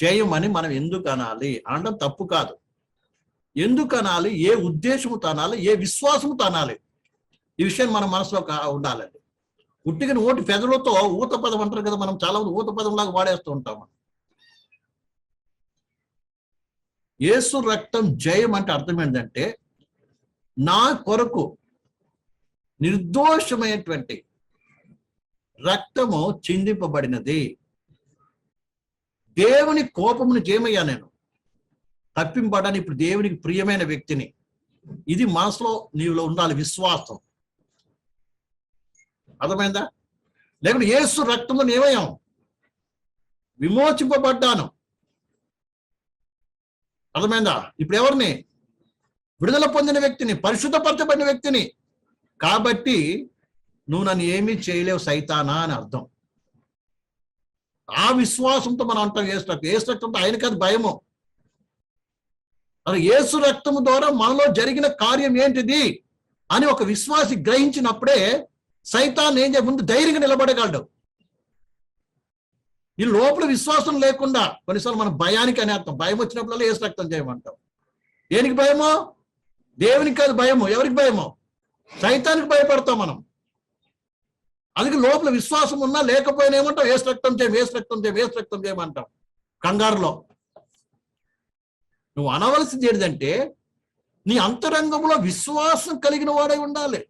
జయం అని మనం ఎందుకు అనాలి అనడం తప్పు కాదు. ఎందుకు అనాలి? ఏ ఉద్దేశముతో అనాలి ఏ విశ్వాసము తనాలి? ఈ విషయం మన మనసులో ఉండాలండి. ఉట్టిగా ఓటి పెదలతో ఊత పదం అంటారు కదా మనం చాలా మంది ఊత పదంలాగా వాడేస్తూ ఉంటాం యేసు రక్తం జయం అంటే అర్థం ఏంటంటే నా కొరకు నిర్దోషమైనటువంటి రక్తము చిందింపబడినది. దేవుని కోపమును జయమయ్యా నేను. తప్పింపడానికి ఇప్పుడు దేవునికి ప్రియమైన వ్యక్తిని. ఇది మనసులో నీవులో ఉండాలి విశ్వాసం. అర్థమైందా? లేకుంటే యేసు రక్తంలో ఏమయ్యాం విమోచింపబడ్డాను. అర్థమైందా? ఇప్పుడు ఎవరిని? విడుదల పొందిన వ్యక్తిని పరిశుద్ధపరచబడిన వ్యక్తిని. కాబట్టి నువ్వు నన్ను ఏమీ చేయలేవు సైతానా అని అర్థం. ఆ విశ్వాసంతో మనం అంటాం ఏసు రక్తం ఏసు రక్తంతో ఆయనకి అది భయము. అది ఏసు రక్తము ద్వారా మనలో జరిగిన కార్యం ఏంటిది అని ఒక విశ్వాసి గ్రహించినప్పుడే సైతాన్ని ఏం చేయ ముందు ధైర్యంగా నిలబడగలడు. ఈ లోపల విశ్వాసం లేకుండా కొన్నిసార్లు మన భయానికి అని అర్థం. భయం వచ్చినప్పుడల్లా ఏసు రక్తం చేయమంటాం. దేనికి భయమో? దేవునికి కాదు భయము. ఎవరికి భయమో? సైతానికి భయపడతాం మనం. అందుకే లోపల విశ్వాసం ఉన్నా లేకపోయినా ఏమంటాం వేస్ట్ రక్తం చేయం వేస్ట్ రక్తం చేయం వేస్ట్ రక్తం చేయమంటాం కంగారులో. నువ్వు అనవలసింది ఏంటంటే నీ అంతరంగంలో విశ్వాసం కలిగిన వాడై ఉండాలి.